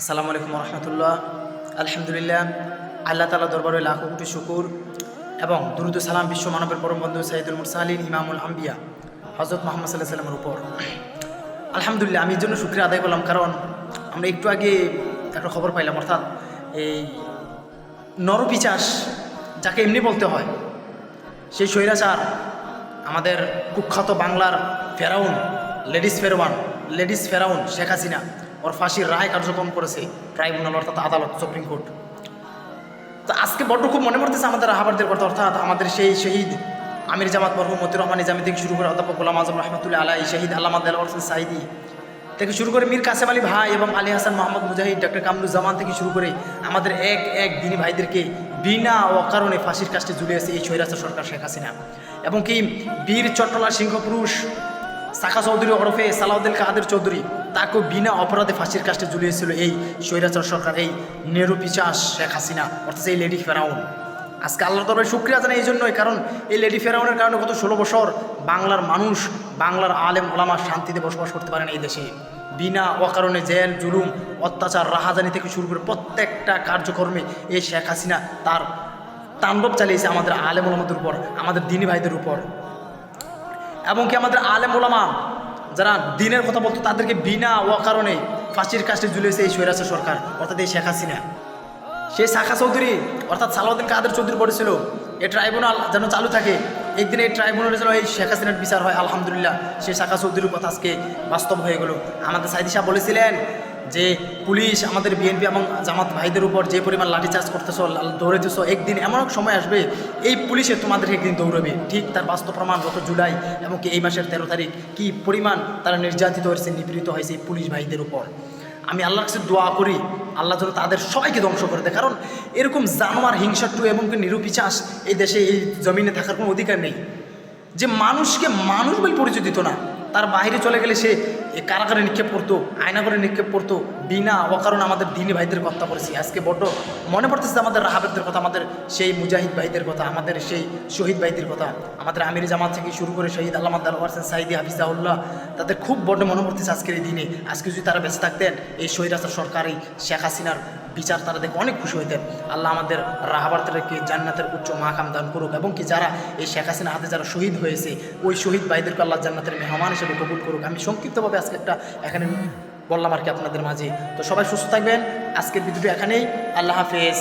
আসসালামু আলাইকুম রহমতুল্লাহ আলহামদুলিল্লাহ, আল্লাহ তালা দরবারে লাখো কোটি শুকুর এবং দুরুদ সালাম বিশ্ব মানবের পরম বন্ধু সাইদুল মুরসালিন, ইমামুল আম্বিয়া হজরত মোহাম্মদ সাল্লাহ সাল্লামের উপর। আলহামদুলিল্লাহ, আমি এর জন্য শুক্রিয়া আদায় করলাম কারণ আমরা একটু আগে একটা খবর পাইলাম, অর্থাৎ এই নরপিচাস যাকে এমনি বলতে হয়, সেই স্বৈরাচার আমাদের কুখ্যাত বাংলার ফেরাউন, লেডিস ফেরওয়ান লেডিস ফেরাউন শেখ হাসিনা ওর ফাঁসির রায় কার্যক্রম করেছে ট্রাইব্যুনাল, অর্থাৎ আদালত, সুপ্রিম কোর্ট। তো আজকে বড্ড খুব মনে পড়তেছে আমাদের রাহাবারদের কথা, অর্থাৎ আমাদের সেই শহীদ আমির জামাত মরহুম মতি রহমান নিজামী থেকে শুরু করে অধ্যাপক গোলাম আজম রহমতুল্লাহ আলাই শহীদ দেলাওয়ার হোসেন সাইদি থেকে শুরু করে মীর কাসেম আলী ভাই এবং আলী হাসান মোহাম্মদ মুজাহিদ, ডক্টর কামরুজ্জামান থেকে শুরু করে আমাদের এক এক দিনী ভাইদেরকে বিনা অকারণে ফাঁসির কাজটি ঝুলিয়েছে এই স্বৈরাচার সরকার শেখ হাসিনা। এবং কি বীর চট্টলা সিংহপুরুষ সাখা চৌধুরী ওরফে সালাউদ্দিন কাদের চৌধুরী তাকেও বিনা অপরাধে ফাঁসির কাজটি ঝুলিয়েছিল এই স্বৈরাচার সরকার, এই নেরু পিচাস শেখ হাসিনা, অর্থাৎ এই লেডি ফেরাউন। আজকে আল্লাহ তরফে শুক্রিয়া জানাই এই জন্যই, কারণ এই লেডি ফেরাউনের কারণে গত ষোলো বছর বাংলার মানুষ, বাংলার আলেম, ওলামা শান্তিতে বসবাস করতে পারেন এই দেশে। বিনা অকারণে জেল, জুলুম, অত্যাচার, রাহাজানি থেকে শুরু করে প্রত্যেকটা কার্যক্রমে এই শেখ হাসিনা তার তাণ্ডব চালিয়েছে আমাদের আলেম ওলামাদের উপর, আমাদের দিনী ভাইদের উপর। এবং কি আমাদের আলেম ওলামা যারা দিনের কথা বলতো, তাদেরকে বিনা অকারণে ফাঁসির কাজটি ঝুলেছে এই স্বৈরাচার সরকার, অর্থাৎ এই শেখ হাসিনা। সেই শাখা চৌধুরী, অর্থাৎ সালাউদ্দিন কাদের চৌধুরী বলেছিল এই ট্রাইব্যুনাল যেন চালু থাকে, একদিন এই ট্রাইব্যুনালে যেন এই শেখ হাসিনার বিচার হয়, আলহামদুলিল্লাহ, সেই শাখা চৌধুরীর কথা আজকে বাস্তব হয়ে গেল। আমাদের সাইদি সাহেব বলেছিলেন যে পুলিশ, আমাদের বিএনপি এবং জামাত ভাইদের উপর যে পরিমাণ লাঠিচার্জ করতেছো দৌড়াইতেছ একদিন এমন এক সময় আসবে, এই পুলিশে তোমাদের একদিন দৌড়বে। ঠিক তার বাস্তব প্রমাণ গত জুলাই এবং কি এই মাসের তেরো তারিখ, কি পরিমাণ তারা নির্যাতিত হয়েছে, নিপীড়িত হয়েছে এই পুলিশ ভাইদের উপর। আমি আল্লাহর কাছে দোয়া করি, আল্লাহ যেন তাদের সবাইকে ধ্বংস করে দেয়। কারণ এরকম জানোয়ার হিংসাটু এবং নিরুপিচাস এই দেশে, এই জমিনে থাকার কোনো অধিকার নেই। যে মানুষকে মানুষ বলে পরিচয় দিত না। তার বাইরে চলে গেলে সে কারাগারে নিক্ষেপ করতো আয়না করে নিক্ষেপ করতো, বিনা অকারণে আমাদের দিনী ভাইদের হত্যা করেছি। আজকে বড্ড মনে পড়তেছে আমাদের রাহাবেদের কথা, আমাদের সেই মুজাহিদ ভাইদের কথা, আমাদের সেই শহীদ ভাইদের কথা। আমাদের আমির জামাত থেকে শুরু করে শহীদ আল্লাহ দালওয়ারসেন সাইদি হাফিজাউল্লাহ তাদের খুব বড্ড মনে পড়তেছে আজকের এই দিনে। আজকে যদি তারা বেঁচে থাকতেন, এই শহীদ আসার সরকারি শেখ হাসিনার বিচার তারা দেখে অনেক খুশি হইতেন। আল্লাহ আমাদের রাহাবারদেরকে জান্নাতের উচ্চ মাকাম দান করুক, এবং কি যারা এই শেখ হাসিনা হাতে যারা শহীদ হয়েছে, ওই শহীদ ভাইদেরকে আল্লাহ জান্নাতের মেহমান হিসেবে কবুল করুক। আমি সংক্ষিপ্তভাবে আজকে একটা এখানে বললাম আর কি আপনাদের মাঝে। তো সবাই সুস্থ থাকবেন। আজকের ভিডিওটি এখানেই। আল্লাহ হাফেজ।